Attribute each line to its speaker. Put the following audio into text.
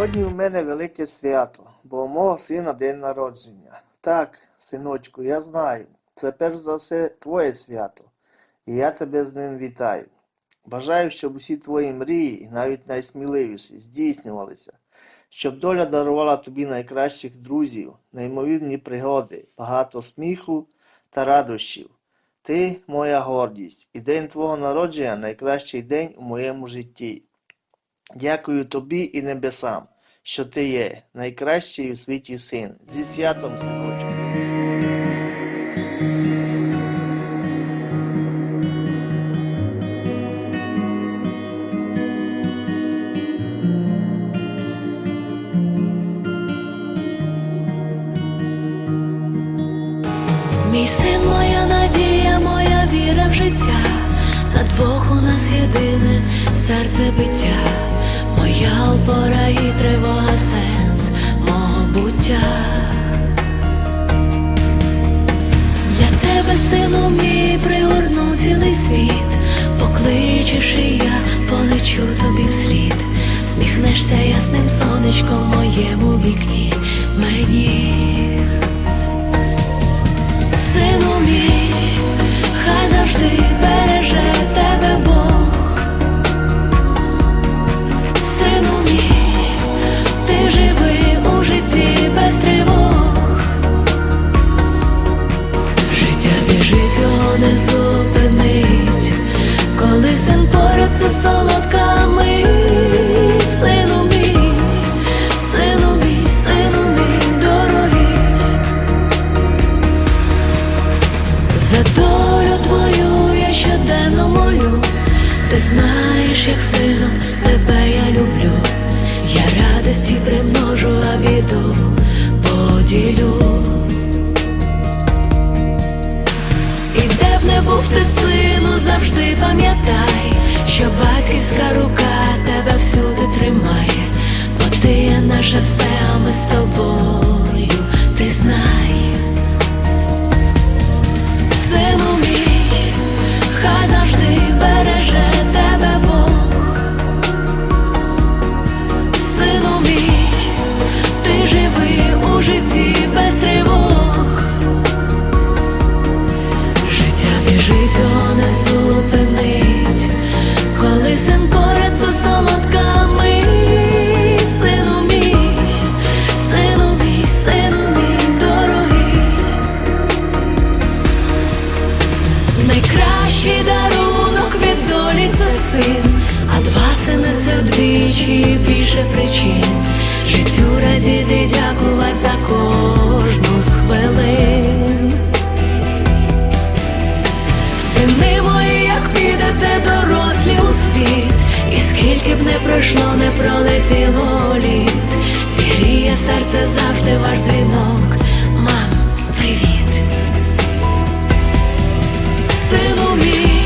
Speaker 1: Сьогодні у мене велике свято, бо у мого сина день народження. Так, синочку, я знаю. Це перш за все твоє свято, і я тебе з ним вітаю. Бажаю, щоб усі твої мрії, і навіть найсміливіші, здійснювалися, щоб доля дарувала тобі найкращих друзів, неймовірні пригоди, багато сміху та радощів. Ти моя гордість, і день твого народження найкращий день у моєму житті. Дякую тобі і небесам, що ти є найкращий у світі син. Зі святом, синочку.
Speaker 2: Мій син, моя надія, моя віра в життя, на двох у нас єдине серце биття, моя опора і тривога, сенс мого буття. Для тебе, сину мій, пригорну цілий світ, покличеш і я полечу тобі вслід, сміхнешся ясним сонечком моєму вікні мені. Син, а два сини це вдвічі більше причин. Життю радіти, дякувати за кожну з хвилин. Сини мої, як підете дорослі у світ, і скільки б не пройшло, не пролетіло літ, зігріє серце завжди ваш дзвінок. Мам, привіт. Сину мій,